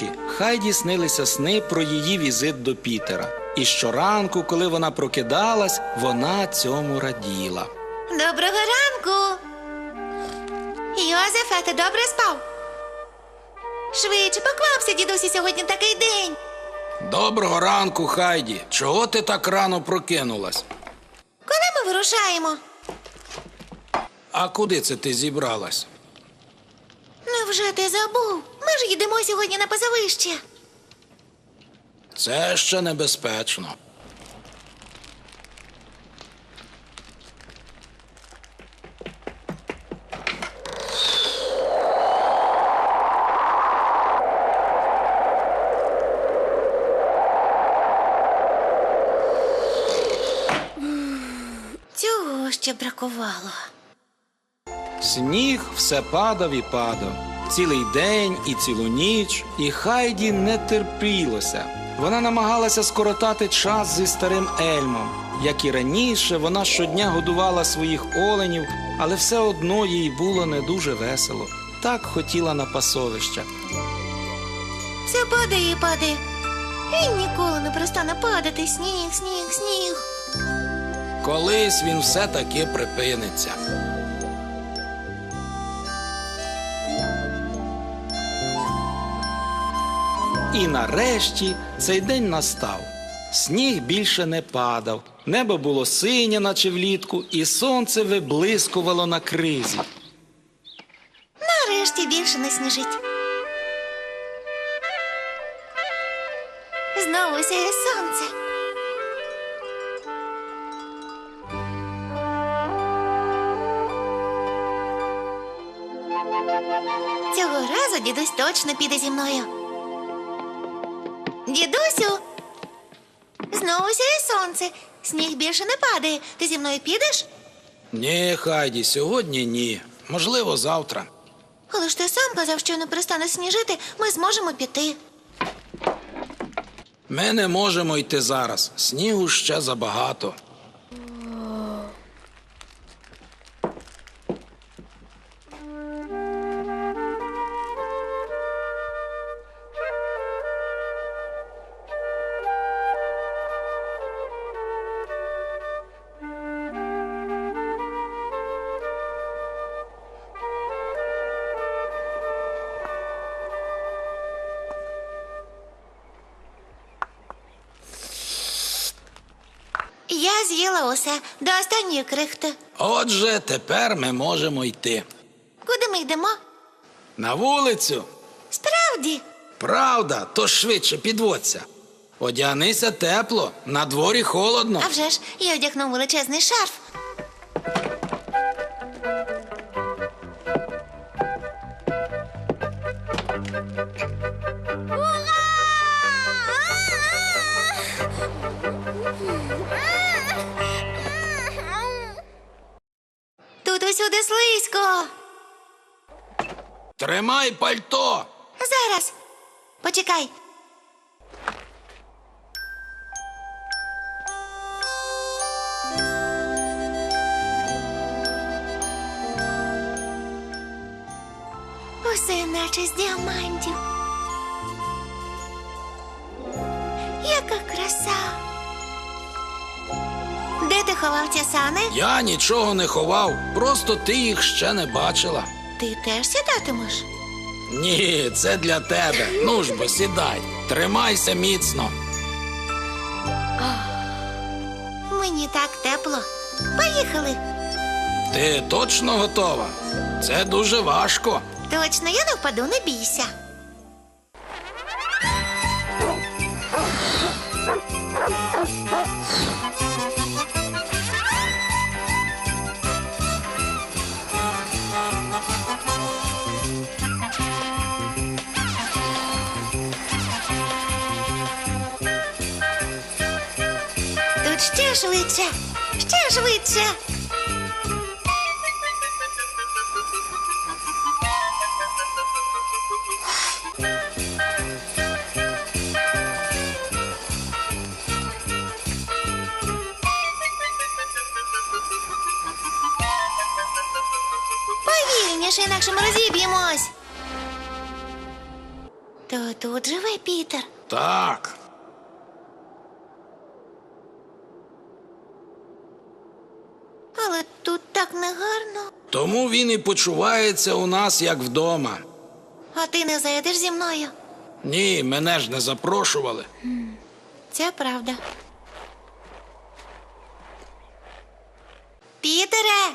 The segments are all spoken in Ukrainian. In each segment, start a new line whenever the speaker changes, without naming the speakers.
В
Хайді снилися сни про її візит до Пітера. І щоранку, коли вона прокидалась, вона цьому раділа.
Доброго ранку. Йозефе, ти добре спав? Швидше поквапся, дідусі, сьогодні такий день.
Доброго ранку, Хайді. Чого ти так рано прокинулась?
Коли ми вирушаємо?
А куди це ти зібралась?
Невже ти забув? Ми ж їдемо сьогодні на пасовище.
Це ще небезпечно.
Цього ще бракувало.
Сніг все падав і падав. Цілий день і цілу ніч, і Хайді не терпілося. Вона намагалася скоротати час зі старим Ельмом. Як і раніше, вона щодня годувала своїх оленів, але все одно їй було не дуже весело. Так хотіла на пасовища.
Все падає і падає. Він ніколи не перестане падати. Сніг, сніг, сніг.
Колись він все таки припиниться. І нарешті цей день настав. Сніг більше не падав, небо було синє, наче влітку, і сонце виблискувало на кризі.
Нарешті більше не сніжить. Знову сяє сонце. Цього разу дідусь точно піде зі мною. Дідусю, знову сяє сонце. Сніг більше не падає. Ти зі мною підеш?
Ні, Хайді, сьогодні ні. Можливо, завтра.
Але ж ти сам казав, що не перестане сніжити, ми зможемо піти.
Ми не можемо йти зараз. Снігу ще забагато.
Я з'їла усе до останньої крихти.
Отже, тепер ми можемо йти.
Куди ми йдемо?
На вулицю.
Справді,
Правда, то швидше підводься. Одягнися тепло, на дворі холодно.
а вже ж я одягнув величезний шарф.
Тримай пальто.
Зараз. Почекай. Усе наче з діамантів. Яка краса. Де ти ховав ці сани?
Я нічого не ховав, просто ти їх ще не бачила.
Ти теж сідатимеш?
Ні, це для тебе. Ну ж бо сідай, тримайся міцно.
Мені так тепло. Поїхали.
Ти точно готова? Це дуже важко.
Точно, я не впаду, не бійся. Швидше, ще швидше. Повільніше, інакше ми розіб'ємось.
То тут живе Пітер.
Так.
Але тут так негарно.
Тому він і почувається у нас як вдома.
А ти не зайдеш зі мною.
Ні, мене ж не запрошували.
Це правда. Пітере!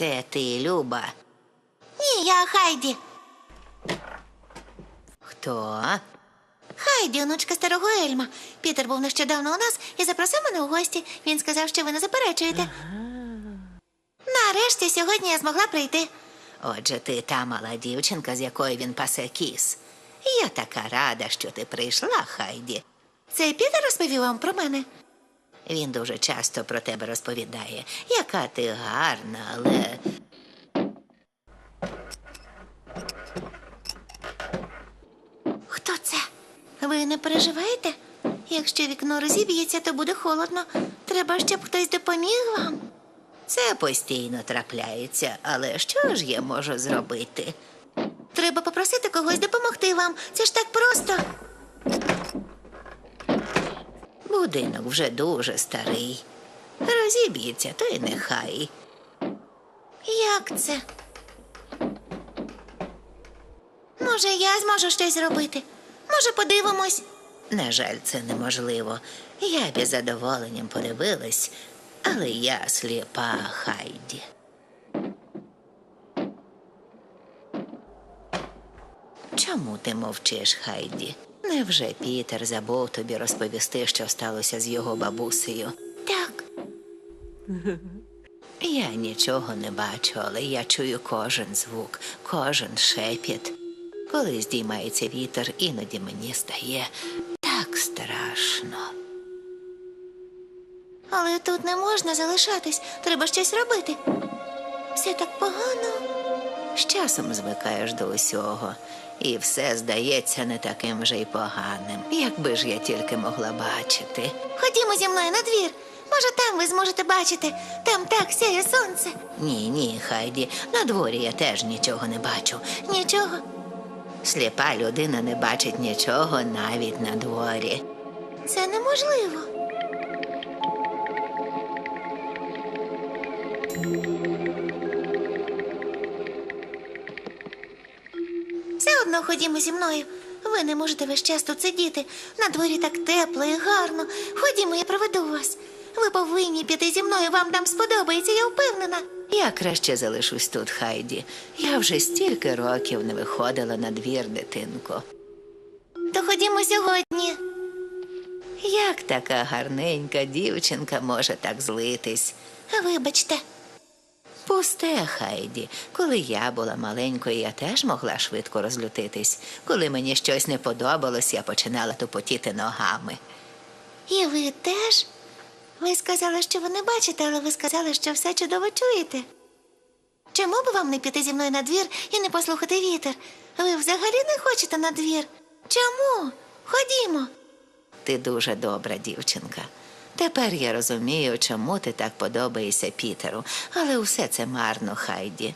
Це ти, Люба.
Ні, я Хайді.
Хто?
Хайді, онучка старого Ельма. Пітер був нещодавно у нас і запросив мене у гості. Він сказав, що ви не заперечуєте. Нарешті сьогодні я змогла прийти.
Отже, ти та мала дівчинка, з якою він пасе кіс. Я така рада, що ти прийшла, Хайді.
Це Пітер розповів вам про мене.
Він дуже часто про тебе розповідає, яка ти гарна, але
Хто це? Ви не переживаєте? Якщо вікно розіб'ється, то буде холодно. Треба, щоб хтось допоміг вам.
це постійно трапляється. Але що ж я можу зробити?
Треба попросити когось допомогти вам. Це ж так просто.
Будинок вже дуже старий. Розіб'ється, то й нехай.
Як це? Може, я зможу щось зробити? Може, подивимось?
На жаль, це неможливо. Я б із задоволенням подивилась, але я сліпа Хайді. Чому ти мовчиш, Хайді? Невже Пітер забув тобі розповісти, що сталося з його бабусею?
Так,
Я нічого не бачу, але я чую кожен звук, кожен шепіт. Коли здіймається вітер, іноді мені стає так страшно.
але тут не можна залишатись. Треба щось робити. Все так погано.
З часом звикаєш до усього, і все здається не таким вже й поганим. Якби ж я тільки могла бачити.
Ходімо зі мною на двір. Може, там ви зможете бачити. Там так сяє сонце.
Ні, ні, Хайді, на дворі я теж нічого не бачу.
Нічого.
Сліпа людина не бачить нічого навіть на дворі.
Це неможливо. Ходімо зі мною. Ви не можете весь час тут сидіти. На дворі так тепло і гарно. Ходімо, я проведу вас. Ви повинні піти зі мною, вам там сподобається, я впевнена.
Я краще залишусь тут, Хайді. Я вже стільки років не виходила на двір, дитинко.
То ходімо сьогодні.
Як така гарненька дівчинка може так злитись?
Вибачте.
Пусте, Хайді. Коли я була маленькою, я теж могла швидко розлютитись. Коли мені щось не подобалось, я починала тупотіти ногами.
І ви теж? Ви сказали, що ви не бачите, але ви сказали, що все чудово чуєте. Чому б вам не піти зі мною на двір і не послухати вітер? Ви взагалі не хочете на двір? Чому? Ходімо.
Ти дуже добра дівчинка. Тепер я розумію, чому ти так подобаєшся Пітеру, але усе це марно, Хайді.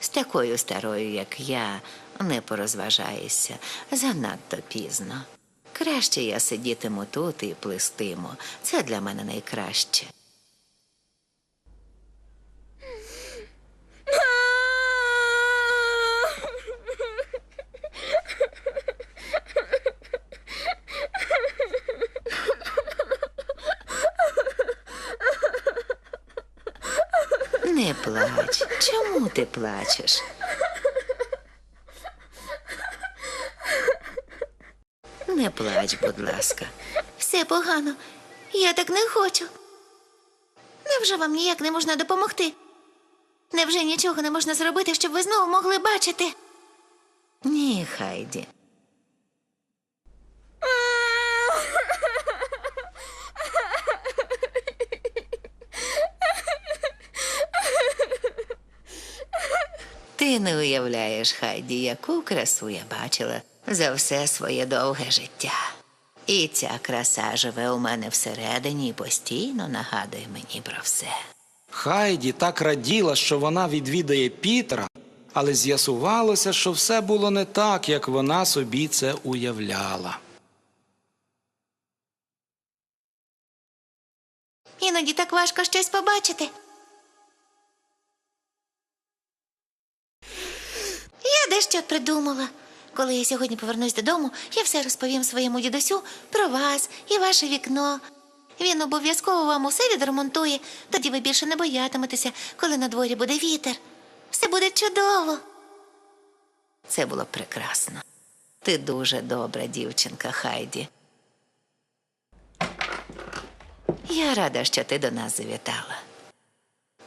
З такою старою, як я, не порозважаєшся занадто пізно. Краще я сидітиму тут і плестиму. Це для мене найкраще. Не плач. Чому ти плачеш? Не плач, будь ласка.
Все погано. Я так не хочу. Невже вам ніяк не можна допомогти? Невже нічого не можна зробити, щоб ви знову могли бачити?
Ні, Хайді. Ти не уявляєш, Хайді, яку красу я бачила за все своє довге життя. І ця краса живе у мене всередині і постійно нагадує мені про все.
Хайді так раділа, що вона відвідає Пітера, але з'ясувалося, що все було не так, як вона собі це уявляла.
Іноді так важко щось побачити. Дещо придумала. Коли я сьогодні повернусь додому, я все розповім своєму дідусю про вас і ваше вікно. Він обов'язково вам усе відремонтує, тоді ви більше не боятиметеся, коли на дворі буде вітер. Все буде чудово.
Це було прекрасно. Ти дуже добра дівчинка, Хайді. Я рада, що ти до нас завітала.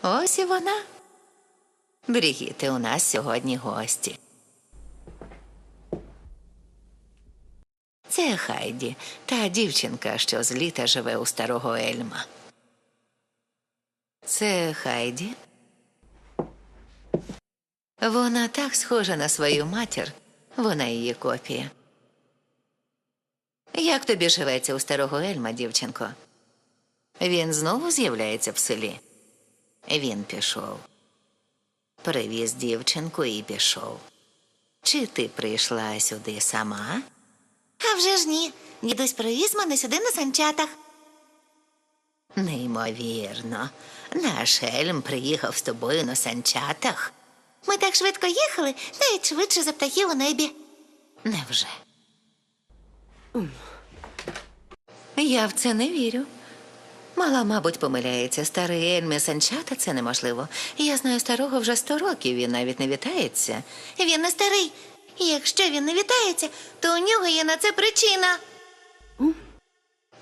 Ось і вона. Брігіти, у нас сьогодні гості. Це Хайді, та дівчинка, що з літа живе у старого Ельма. Це Хайді. Вона так схожа на свою матір, вона її копія. Як тобі живеться у старого Ельма, дівчинко? Він знову з'являється в селі. Він пішов. Привіз дівчинку і пішов. Чи ти прийшла сюди сама?
А вже ж ні. Дідусь привіз мене сюди на санчатах.
Неймовірно. Наш Ельм приїхав з тобою на санчатах.
Ми так швидко їхали, навіть швидше за птахів у небі.
Невже? Я в це не вірю. Мала, мабуть, помиляється. Старий Ельми Санчата це неможливо. Я знаю старого вже сто років, він навіть не вітається.
Він не старий. І якщо він не вітається, то у нього є на це причина.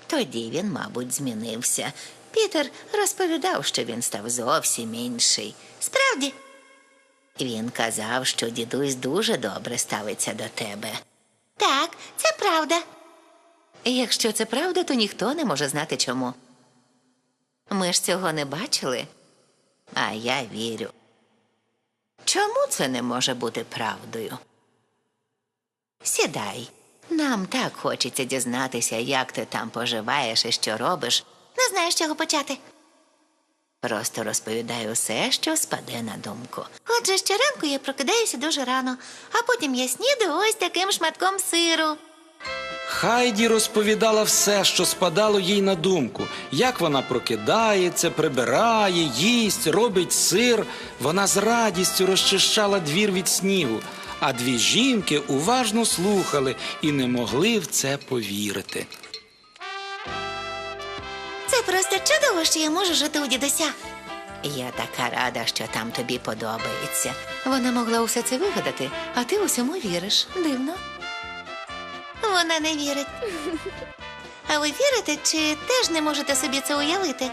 Тоді він, мабуть, змінився. Пітер розповідав, що він став зовсім інший.
Справді,
Він казав, що дідусь дуже добре ставиться до тебе.
так, це правда.
І Якщо це правда, то ніхто не може знати чому. Ми ж цього не бачили, а я вірю. Чому це не може бути правдою? Сідай. Нам так хочеться дізнатися, як ти там поживаєш і що робиш.
Не знаю, з чого почати.
Просто розповідай усе, що спаде на думку.
Отже, щоранку я прокидаюся дуже рано, а потім я снідаю ось таким шматком сиру.
Хайді розповідала все, що спадало їй на думку, як вона прокидається, прибирає, їсть, робить сир. Вона з радістю розчищала двір від снігу, а дві жінки уважно слухали і не могли в це повірити.
Це просто чудово, що я можу жити у дідуся.
Я така рада, що там тобі подобається. Вона могла усе це вигадати, а ти усьому віриш. Дивно.
Вона не вірить. А ви вірите, чи теж не можете собі це уявити?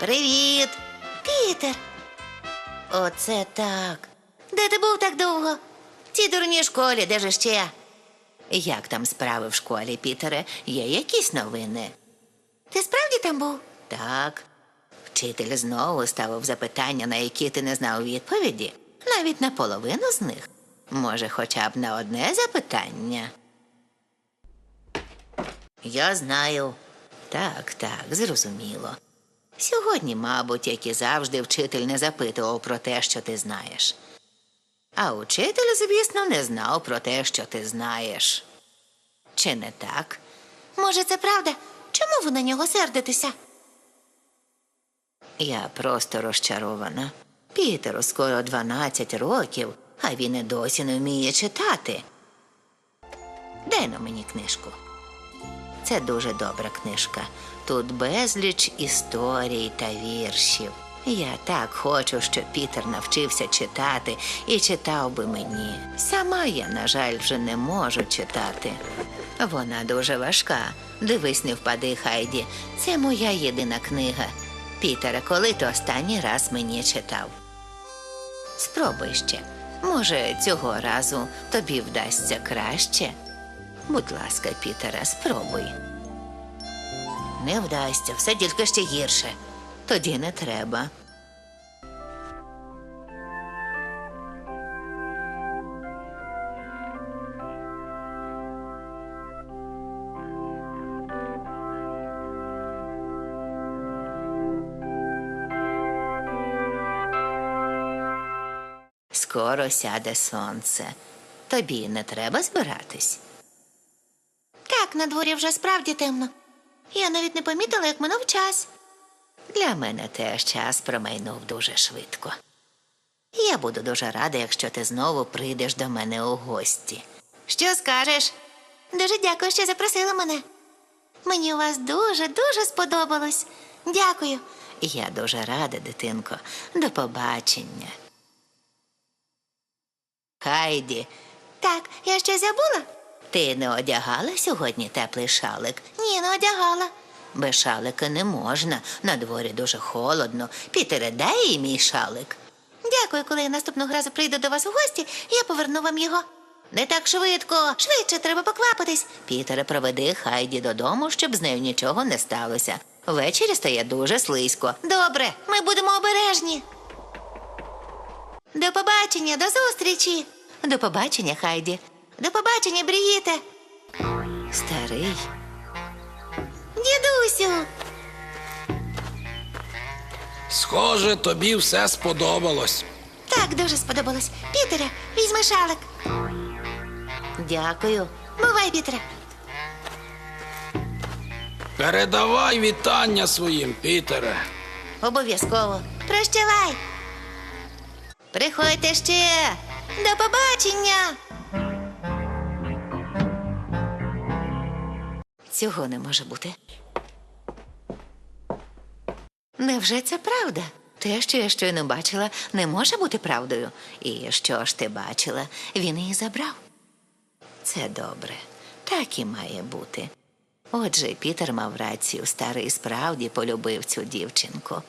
Привіт!
Пітер,
Оце так.
де ти був так довго?
Цій дурній школі, де ж ще? Як там справи в школі, Пітере? Є якісь новини?
Ти справді там був?
Так. Вчитель знову ставив запитання, на які ти не знав відповіді, навіть на половину з них. Може, хоча б на одне запитання. Я знаю. Так, так, зрозуміло. Сьогодні, мабуть, як і завжди, вчитель не запитував про те, що ти знаєш. А учитель, звісно, не знав про те, що ти знаєш. Чи не так?
Може, це правда? Чому ви на нього сердитеся?
Я просто розчарована. Пітеру скоро 12 років, а він і досі не вміє читати. Дай на мені книжку. Це дуже добра книжка. Тут безліч історій та віршів. Я так хочу, щоб Пітер навчився читати і читав би мені. Сама я, на жаль, вже не можу читати. Вона дуже важка. Дивись, не впади, Хайді. Це моя єдина книга. Пітере, коли ти останній раз мені читав? Спробуй ще. Може, цього разу тобі вдасться краще. Будь ласка, Пітере, спробуй. Не вдасться, все тільки ще гірше. Тоді не треба. Скоро сяде сонце. Тобі не треба збиратись.
Так, на дворі вже справді темно. Я навіть не помітила, як минув час.
Для мене теж час промайнув дуже швидко. Я буду дуже рада, якщо ти знову прийдеш до мене у гості.
Що скажеш? Дуже дякую, що запросила мене. Мені у вас дуже, дуже сподобалось. Дякую.
Я дуже рада, дитинко. До побачення. Хайді,
Так, я щось забула?
ти не одягала сьогодні теплий шалик?
Ні, не одягала.
Без шалика не можна. На дворі дуже холодно. Пітере, дай їй мій шалик.
Дякую, коли я наступного разу прийду до вас у гості, я поверну вам його.
Не так швидко.
Швидше треба поквапитись.
Пітере, проведи Хайді додому, щоб з нею нічого не сталося. Ввечері стає дуже слизько.
Добре, ми будемо обережні. До побачення, до зустрічі.
До побачення, Хайді.
До побачення, Бріїте.
Старий.
Дідусю.
Схоже, тобі все сподобалось.
Так, дуже сподобалось. Пітере, візьми шалик.
Дякую.
Бувай, Пітере.
Передавай вітання своїм, Пітере.
Обов'язково.
Прощавай.
Приходьте ще.
До побачення.
Цього не може бути. Невже це правда? Те, що я щойно бачила, не може бути правдою. І що ж ти бачила, він її забрав. Це добре. Так і має бути. Отже, Пітер мав рацію, старий справді полюбив цю дівчинку.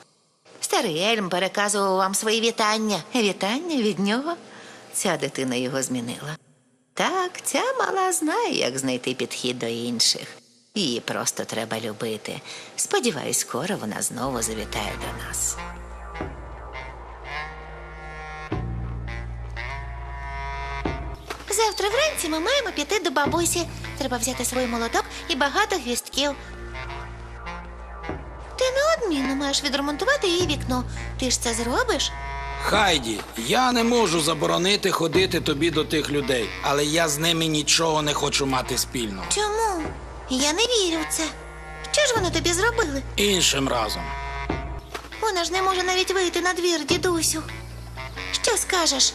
Старий Ельм переказував вам свої вітання. Вітання від нього? Ця дитина його змінила. Так, ця мала знає, як знайти підхід до інших. Її просто треба любити. Сподіваюсь, скоро вона знову завітає до нас.
Завтра вранці ми маємо піти до бабусі. Треба взяти свій молоток і багато гвістків. Ти неодмінно маєш відремонтувати її вікно. Ти ж це зробиш?
Хайді, я не можу заборонити ходити тобі до тих людей, але я з ними нічого не хочу мати спільно.
Чому? Я не вірю в це. Що ж вони тобі зробили?
Іншим разом.
Вона ж не може навіть вийти на двір, дідусю. Що скажеш?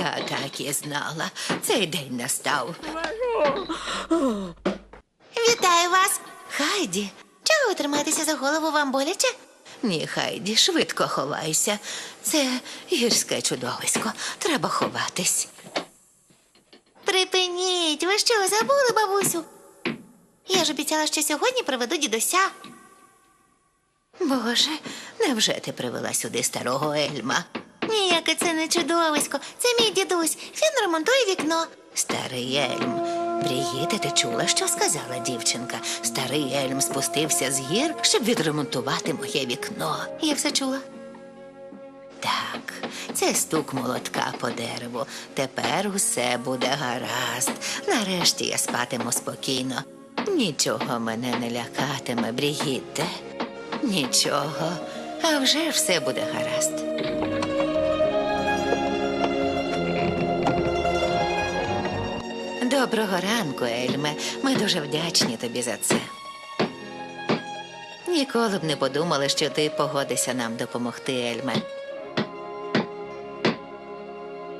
Я так і знала. Цей день настав.
Вітаю вас!
Хайді.
Чого ви тримаєтеся за голову вам боляче?
Ні, Хайді, швидко ховайся. Це гірське чудовисько. Треба ховатись.
Припиніть, ви що, забули, бабусю? Я ж обіцяла, що сьогодні приведу дідуся.
Боже, невже ти привела сюди старого Ельма?
Ніяке це не чудовисько. Це мій дідусь. Він ремонтує вікно.
Старий Ельм. Брігіте, ти чула, що сказала дівчинка? Старий Ельм спустився з гір, щоб відремонтувати моє вікно.
Я все чула.
Так, це стук молотка по дереву. Тепер усе буде гаразд. Нарешті я спатиму спокійно. Нічого мене не лякатиме, Брігітте. Нічого. А вже все буде гаразд. Доброго ранку, Ельме. Ми дуже вдячні тобі за це. Ніколи б не подумали, що ти погодишся нам допомогти, Ельме.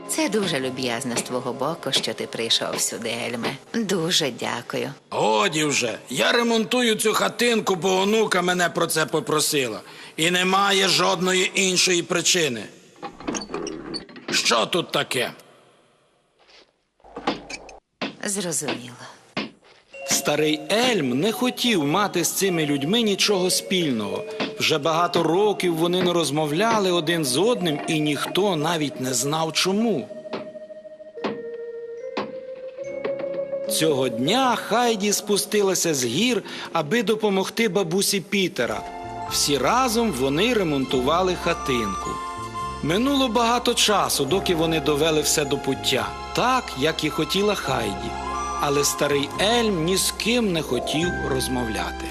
Це дуже люб'язно з твого боку, що ти прийшов сюди, Ельме. Дуже дякую.
Годі вже, я ремонтую цю хатинку, бо онука мене про це попросила. І немає жодної іншої причини. Що тут таке?
Зрозуміло.
Старий Ельм не хотів мати з цими людьми нічого спільного. Вже багато років вони не розмовляли один з одним, і ніхто навіть не знав чому. Цього дня Хайді спустилася з гір, аби допомогти бабусі Пітера. Всі разом вони ремонтували хатинку. Минуло багато часу, доки вони довели все до пуття, так, як і хотіла Хайді. Але старий Ельм ні з ким не хотів розмовляти.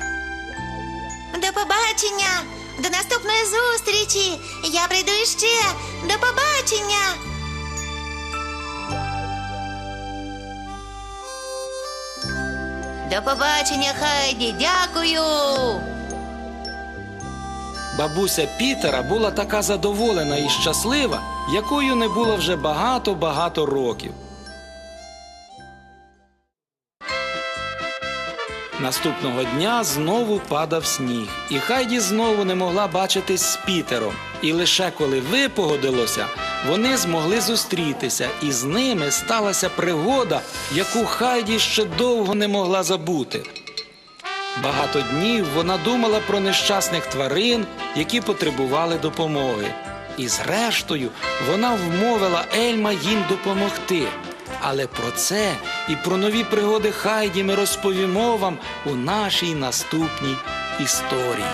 До побачення! До наступної зустрічі! Я прийду іще! До побачення!
До побачення, Хайді, дякую.
Бабуся Пітера була така задоволена і щаслива, якою не було вже багато-багато років. Наступного дня знову падав сніг, і Хайді знову не могла бачитись з Пітером. І лише коли випогодилося, вони змогли зустрітися, і з ними сталася пригода, яку Хайді ще довго не могла забути. Багато днів вона думала про нещасних тварин, які потребували допомоги. І зрештою вона вмовила Ельма їм допомогти. Але про це і про нові пригоди Хайді ми розповімо вам у нашій наступній історії.